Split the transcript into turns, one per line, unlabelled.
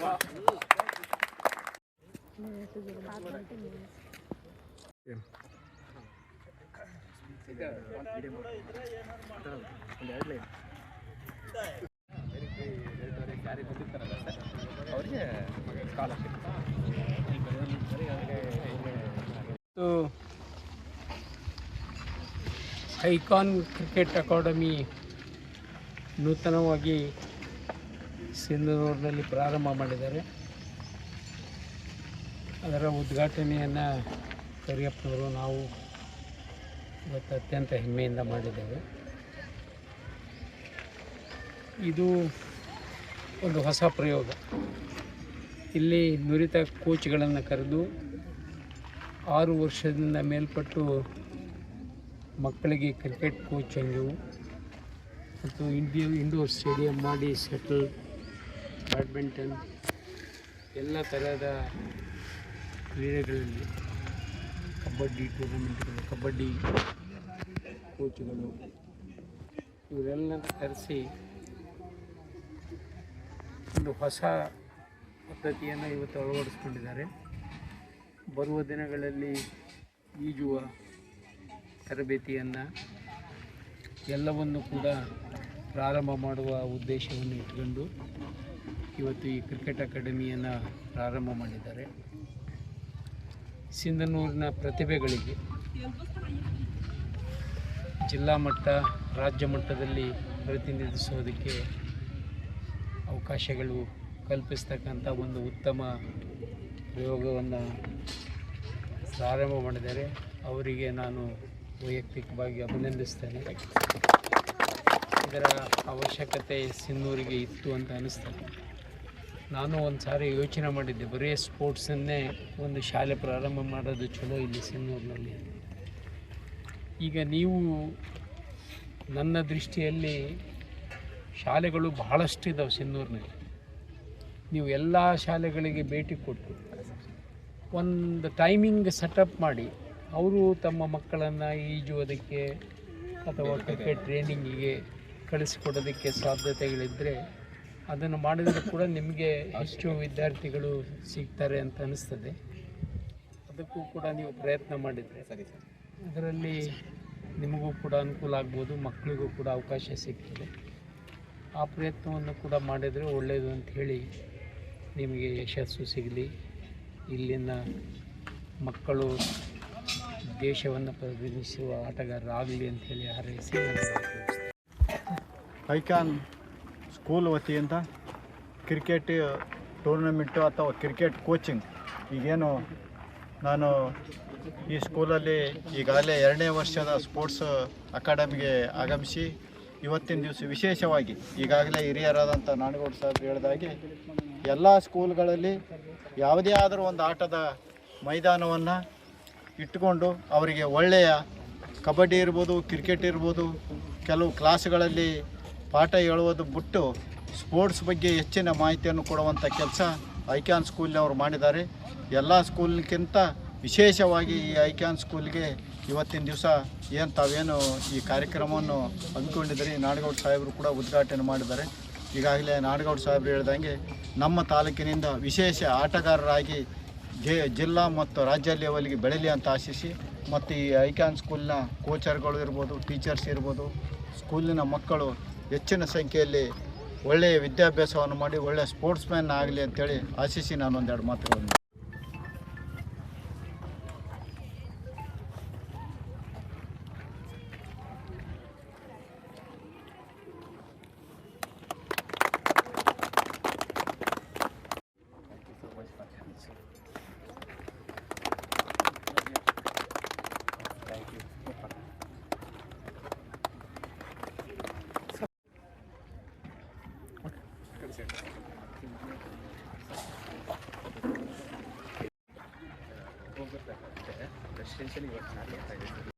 Wow. Icon cricket academy ನೂತನವಾಗಿ ಸಿಂಧನೂರಿನಲ್ಲಿ ಪ್ರಾರಂಭ ಮಾಡಿದ್ದಾರೆ. ಅದರ ಉದ್ಘಾಟನೆಯನ್ನು ಕರಿಯಪ್ಪನವರು ನಾವು ಇವತ್ತು ಅತ್ಯಂತ ಹೆಮ್ಮೆಯಿಂದ ಮಾಡಿದ್ದೇವೆ. ಇದು ಒಂದು ಹೊಸ ಪ್ರಯೋಗ. ಇಲ್ಲಿ ನುರಿತ ಕೋಚ್ಗಳನ್ನು ಕರೆದು ಆರು ವರ್ಷದಿಂದ ಮೇಲ್ಪಟ್ಟು ಮಕ್ಕಳಿಗೆ ಕ್ರಿಕೆಟ್ ಕೋಚಿಂಗು ಮತ್ತು ಇಂಡಿಯೋ ಇಂಡೋರ್ ಸ್ಟೇಡಿಯಂ ಮಾಡಿ ಸೆಟಲ್, ಬ್ಯಾಡ್ಮಿಂಟನ್ ಎಲ್ಲ ಥರದ ಕ್ರೀಡೆಗಳಲ್ಲಿ ಕಬಡ್ಡಿ ಟೂರ್ನಮೆಂಟ್ಗಳು ಕಬಡ್ಡಿ ಕೋಚ್ಗಳು ಇವರೆಲ್ಲ ಕರೆಸಿ ಒಂದು ಹೊಸ ಪದ್ಧತಿಯನ್ನು ಇವತ್ತು ಅಳವಡಿಸ್ಕೊಂಡಿದ್ದಾರೆ. ಬರುವ ದಿನಗಳಲ್ಲಿ ಈಜುವ ತರಬೇತಿಯನ್ನು ಎಲ್ಲವನ್ನು ಕೂಡ ಪ್ರಾರಂಭ ಮಾಡುವ ಉದ್ದೇಶವನ್ನು ಇಟ್ಕೊಂಡು ಇವತ್ತು ಈ ಕ್ರಿಕೆಟ್ ಅಕಾಡೆಮಿಯನ್ನು ಪ್ರಾರಂಭ ಮಾಡಿದ್ದಾರೆ. ಸಿಂಧನೂರಿನ ಪ್ರತಿಭೆಗಳಿಗೆ ಜಿಲ್ಲಾ ಮಟ್ಟ, ರಾಜ್ಯ ಮಟ್ಟದಲ್ಲಿ ಪ್ರತಿನಿಧಿಸೋದಕ್ಕೆ ಅವಕಾಶಗಳು ಕಲ್ಪಿಸ್ತಕ್ಕಂಥ ಒಂದು ಉತ್ತಮ ಪ್ರಯೋಗವನ್ನು ಪ್ರಾರಂಭ ಮಾಡಿದರೆ ಅವರಿಗೆ ನಾನು ವೈಯಕ್ತಿಕವಾಗಿ ಅಭಿನಂದಿಸ್ತೇನೆ. ಇದರ ಅವಶ್ಯಕತೆ ಸಿನ್ನೂರಿಗೆ ಇತ್ತು ಅಂತ ಅನಿಸ್ತದೆ. ನಾನು ಒಂದು ಸಾರಿ ಯೋಚನೆ ಮಾಡಿದ್ದೆ, ಬರೀ ಸ್ಪೋರ್ಟ್ಸನ್ನೇ ಒಂದು ಶಾಲೆ ಪ್ರಾರಂಭ ಮಾಡೋದು ಚಲೋ ಇಲ್ಲಿ ಸಿನ್ನೂರಿನಲ್ಲಿ. ಈಗ ನೀವು ನನ್ನ ದೃಷ್ಟಿಯಲ್ಲಿ ಶಾಲೆಗಳು ಬಹಳಷ್ಟು ಇದ್ದಾವೆ ಸಿನ್ನೂರಿನಲ್ಲಿ. ನೀವು ಎಲ್ಲ ಶಾಲೆಗಳಿಗೆ ಭೇಟಿ ಕೊಟ್ಟು ಒಂದು ಟೈಮಿಂಗ್ ಸೆಟಪ್ ಮಾಡಿ, ಅವರು ತಮ್ಮ ಮಕ್ಕಳನ್ನು ಈಜುವುದಕ್ಕೆ ಅಥವಾ ಕ್ರಿಕೆಟ್ ಟ್ರೈನಿಂಗಿಗೆ ಕಳಿಸಿಕೊಡೋದಕ್ಕೆ ಸಾಧ್ಯತೆಗಳಿದ್ದರೆ ಅದನ್ನು ಮಾಡಿದರೆ ಕೂಡ ನಿಮಗೆ ಹೆಚ್ಚು ವಿದ್ಯಾರ್ಥಿಗಳು ಸಿಗ್ತಾರೆ ಅಂತ ಅನಿಸ್ತದೆ. ಅದಕ್ಕೂ ಕೂಡ ನೀವು ಪ್ರಯತ್ನ ಮಾಡಿದರೆ. ಸರಿ ಸರ್. ಅದರಲ್ಲಿ ನಿಮಗೂ ಕೂಡ ಅನುಕೂಲ ಆಗ್ಬೋದು ಮಕ್ಕಳಿಗೂ ಕೂಡ ಅವಕಾಶ ಸಿಗ್ತದೆ. ಆ ಪ್ರಯತ್ನವನ್ನು ಕೂಡ ಮಾಡಿದರೆ ಒಳ್ಳೆಯದು ಅಂತ ಹೇಳಿ ನಿಮಗೆ ಯಶಸ್ಸು ಸಿಗಲಿ. ಇಲ್ಲಿನ ಮಕ್ಕಳು ದೇಶವನ್ನು ಪ್ರತಿನಿಧಿಸುವ ಆಟಗಾರರಾಗಲಿ ಅಂತ ಹೇಳಿ ಹಾರೈಸಿ
ಐಕಾನ್ ಸ್ಕೂಲ್ ವತಿಯಿಂದ ಕ್ರಿಕೆಟ್ ಟೂರ್ನಮೆಂಟು ಅಥವಾ ಕ್ರಿಕೆಟ್ ಕೋಚಿಂಗ್ ಈಗೇನು ನಾನು ಈ ಸ್ಕೂಲಲ್ಲಿ ಈಗಾಗಲೇ ಎರಡನೇ ವರ್ಷದ ಸ್ಪೋರ್ಟ್ಸ್ ಅಕಾಡೆಮಿಗೆ ಆಗಮಿಸಿ ಇವತ್ತಿನ ದಿವಸ ವಿಶೇಷವಾಗಿ ಈಗಾಗಲೇ ಹಿರಿಯರಾದಂಥ ನಾಡಗೌಡ ಸಾಹೇಬ್ ಹೇಳಿದಾಗೆ ಎಲ್ಲ ಸ್ಕೂಲ್ಗಳಲ್ಲಿ ಯಾವುದೇ ಆದರೂ ಒಂದು ಆಟದ ಮೈದಾನವನ್ನು ಇಟ್ಟುಕೊಂಡು ಅವರಿಗೆ ಒಳ್ಳೆಯ ಕಬಡ್ಡಿ ಇರ್ಬೋದು, ಕ್ರಿಕೆಟ್ ಇರ್ಬೋದು, ಕೆಲವು ಕ್ಲಾಸ್ಗಳಲ್ಲಿ ಪಾಠ ಹೇಳುವುದು ಬಿಟ್ಟು ಸ್ಪೋರ್ಟ್ಸ್ ಬಗ್ಗೆ ಹೆಚ್ಚಿನ ಮಾಹಿತಿಯನ್ನು ಕೊಡುವಂಥ ಕೆಲಸ ಐಕ್ಯಾನ್ ಸ್ಕೂಲ್ನವರು ಮಾಡಿದ್ದಾರೆ. ಎಲ್ಲ ಸ್ಕೂಲ್ಗಿಂತ ವಿಶೇಷವಾಗಿ ಈ ಐಕ್ಯಾನ್ ಸ್ಕೂಲ್ಗೆ ಇವತ್ತಿನ ದಿವಸ ಏನು ತಾವೇನು ಈ ಕಾರ್ಯಕ್ರಮವನ್ನು ಹಮ್ಮಿಕೊಂಡಿದ್ದೀರಿ? ನಾಡಗೌಡ ಸಾಹೇಬರು ಕೂಡ ಉದ್ಘಾಟನೆ ಮಾಡಿದ್ದಾರೆ. ಈಗಾಗಲೇ ನಾಡಗೌಡ ಸಾಹೇಬರು ಹೇಳ್ದಂಗೆ ನಮ್ಮ ತಾಲೂಕಿನಿಂದ ವಿಶೇಷ ಆಟಗಾರರಾಗಿ ಜಿಲ್ಲಾ ಮತ್ತು ರಾಜ್ಯ ಲೆವೆಲ್ಗೆ ಬೆಳೀಲಿ ಅಂತ ಆಶಿಸಿ ಮತ್ತು ಈ ಐಕ್ಯಾನ್ ಸ್ಕೂಲ್ನ ಕೋಚರ್ಗಳು ಇರ್ಬೋದು, ಟೀಚರ್ಸ್ ಇರ್ಬೋದು, ಸ್ಕೂಲಿನ ಮಕ್ಕಳು ಹೆಚ್ಚಿನ ಸಂಖ್ಯೆಯಲ್ಲಿ ಒಳ್ಳೆಯ ವಿದ್ಯಾಭ್ಯಾಸವನ್ನು ಮಾಡಿ ಒಳ್ಳೆಯ ಸ್ಪೋರ್ಟ್ಸ್ಮ್ಯಾನ್ ಆಗಲಿ ಅಂತೇಳಿ ಆಶಿಸಿ ನಾನು ಒಂದೆರಡು ಮಾತುಗಳನ್ನು 先生にもなりや。